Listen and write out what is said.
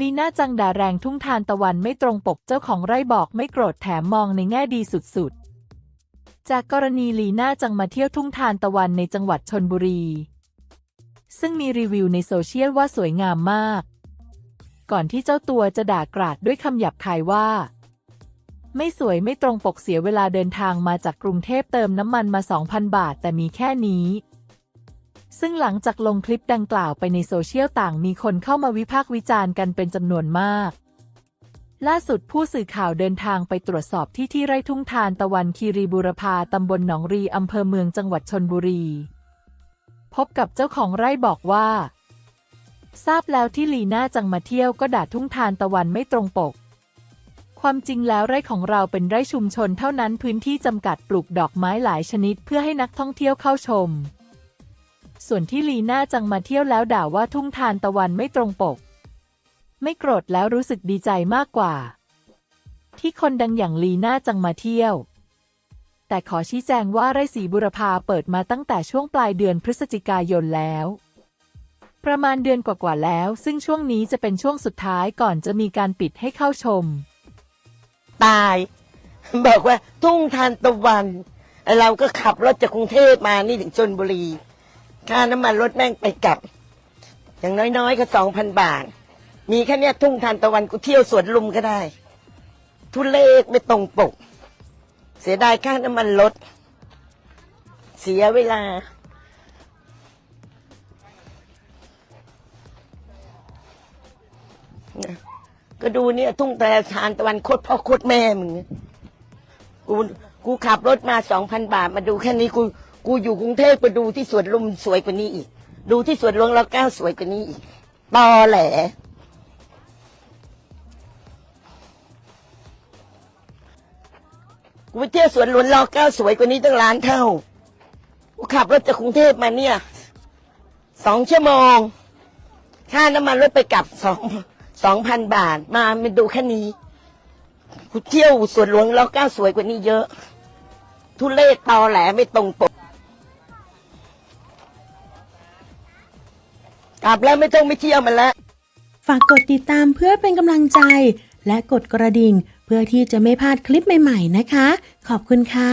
ลีน่าจังด่าแรงทุ่งทานตะวันไม่ตรงปกเจ้าของไร่บอกไม่โกรธแถมมองในแง่ดีสุดๆ จากกรณีลีน่าจังมาเที่ยวทุ่งทานตะวันในจังหวัดชนบุรี ซึ่งมีรีวิวในโซเชียลว่าสวยงามมาก ก่อนที่เจ้าตัวจะด่ากราดด้วยคำหยาบคายว่า ไม่สวยไม่ตรงปกเสียเวลาเดินทางมาจากกรุงเทพเติมน้ำมันมา 2,000 บาทแต่มีแค่นี้ ซึ่งหลังจากลงคลิปดังกล่าวไปในโซเชียลต่างมีคนเข้ามาวิพากษ์วิจารณ์กันเป็นจำนวนมาก ล่าสุดผู้สื่อข่าวเดินทางไปตรวจสอบที่ที่ไร่ทุ่งทานตะวันคีรีบูรพาตำบลหนองรีอำเภอเมืองจังหวัดชนบุรี พบกับเจ้าของไร่บอกว่า ทราบแล้วที่ลีน่าจังมาเที่ยวก็ด่าทุ่งทานตะวันไม่ตรงปก ความจริงแล้วไร่ของเราเป็นไร่ชุมชนเท่านั้นพื้นที่จำกัดปลูกดอกไม้หลายชนิดเพื่อให้นักท่องเที่ยวเข้าชม ส่วนที่ลีน่าจังมาเที่ยวแล้วด่าว่าทุ่งทานตะวันไม่ตรงปก ไม่โกรธแล้วรู้สึกดีใจมากกว่า ที่คนดังอย่างลีน่าจังมาเที่ยว แต่ขอชี้แจงว่าไร่สีบุรพาเปิดมาตั้งแต่ช่วงปลายเดือนพฤศจิกายนแล้ว ประมาณเดือนกว่าๆแล้ว ซึ่งช่วงนี้จะเป็นช่วงสุดท้ายก่อนจะมีการปิดให้เข้าชม ตาย บอกว่าทุ่งทานตะวัน เราก็ขับรถจากกรุงเทพมานี่ถึงชนบุรี ค่าน้ำมันรถแม่งไปกลับ อย่างน้อยๆ ก็สองพันบาท มีแค่เนี้ยทุ่งทานตะวันกูเที่ยวสวนลุมก็ได้ ทุเลขไม่ตรงปก เสียดายค่าน้ำมันรถ เสียเวลา ก็ดูเนี่ย ทุ่งแต่ทานตะวันโคตรพ่อโคตรแม่มึงเนี่ยกูกูขับรถมาสองพันบาทมาดูแค่นี้กู กูอยู่กรุงเทพไปดูที่สวนลุมสวยกว่านี้อีก ดูที่สวนหลวงรัเก้าสวยกว่านี้อีกตอแหลกูไปเที่ยวสวนหลวงรอเก้าสวยกว่านี้ตั้งล้านเท่ากูขับรถจากกรุงเทพมาเนี่ยสองชั่วโมง ค่าน้ำมันรถไปกลับสองสองพันบาท มามาดูแค่นี้กูเที่ยวสวนหลวงรอเก้าสวยกว่านี้เยอะ ทุเลศตอแหลไม่ตรงปก กลับแล้วไม่ต้องไม่เที่ยวมันแล้ว ฝากกดติดตามเพื่อเป็นกำลังใจ และกดกระดิ่ง เพื่อที่จะไม่พลาดคลิปใหม่ ๆ นะคะ ขอบคุณค่ะ